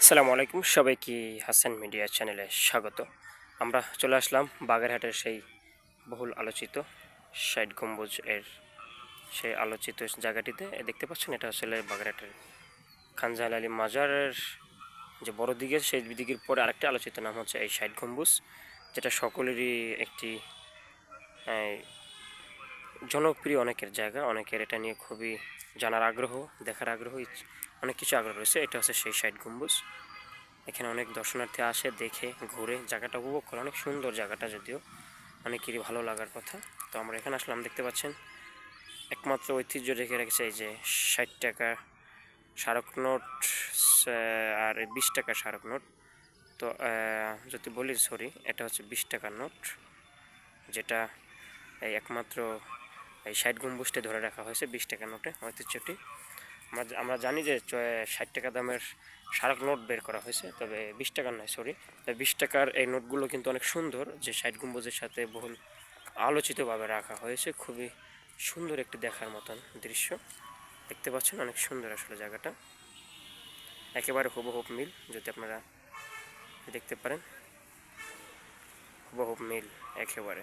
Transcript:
আসসালামু আলাইকুম, সবাইকে হাসান মিডিয়া চ্যানেলে স্বাগত। আমরা চলে আসলাম বাগেরহাটের সেই বহুল আলোচিত ষাট গম্বুজ এর সেই আলোচিত জায়গাটিতে। দেখতে পাচ্ছেন, এটা আসলে বাগেরহাটের খানজাহাল আলী মাজারের যে বড় দিকের, সেই দিকের পরে আরেকটা আলোচিত নাম হচ্ছে এই ষাট গম্বুজ, যেটা সকলেরই একটি জনপ্রিয় অনেকের জায়গা, অনেকের এটা নিয়ে খুবই জানার আগ্রহ, দেখার আগ্রহ অনেক কিছু আগ্রহ রয়েছে। এটা হচ্ছে সেই সাইড গম্বুজ। এখানে অনেক দর্শনার্থী আসে, দেখে, ঘুরে। জায়গাটা উপভোগ করে। অনেক সুন্দর জায়গাটা যদিও। অনেকেরই ভালো লাগার কথা। তো আমরা এখানে আসলাম, দেখতে পাচ্ছেন। একমাত্র ঐতিহ্য রেখে রেখেছে এই যে ষাট টাকা স্মারক নোট আর বিশ টাকা স্মারক নোট। তো যদি বলি, সরি, এটা হচ্ছে বিশ টাকার নোট, যেটা এই একমাত্র এই ষাট গম্বুজটা ধরে রাখা হয়েছে, বিশ টাকা নোটে। ঐতিহ্যটি আমরা জানি যে ষাট টাকা দামের স্মারক নোট বের করা হয়েছে, তবে বিশ টাকার নয় সরি তবে বিশ টাকার এই নোটগুলো কিন্তু অনেক সুন্দর, যে ষাট গম্বুজের সাথে বহুল আলোচিতভাবে রাখা হয়েছে। খুবই সুন্দর একটি দেখার মতন দৃশ্য। দেখতে পাচ্ছেন অনেক সুন্দর আসলে জায়গাটা। একেবারে হুবহুব মিল, যদি আপনারা দেখতে পারেন। হুবহুব মিল, একেবারে।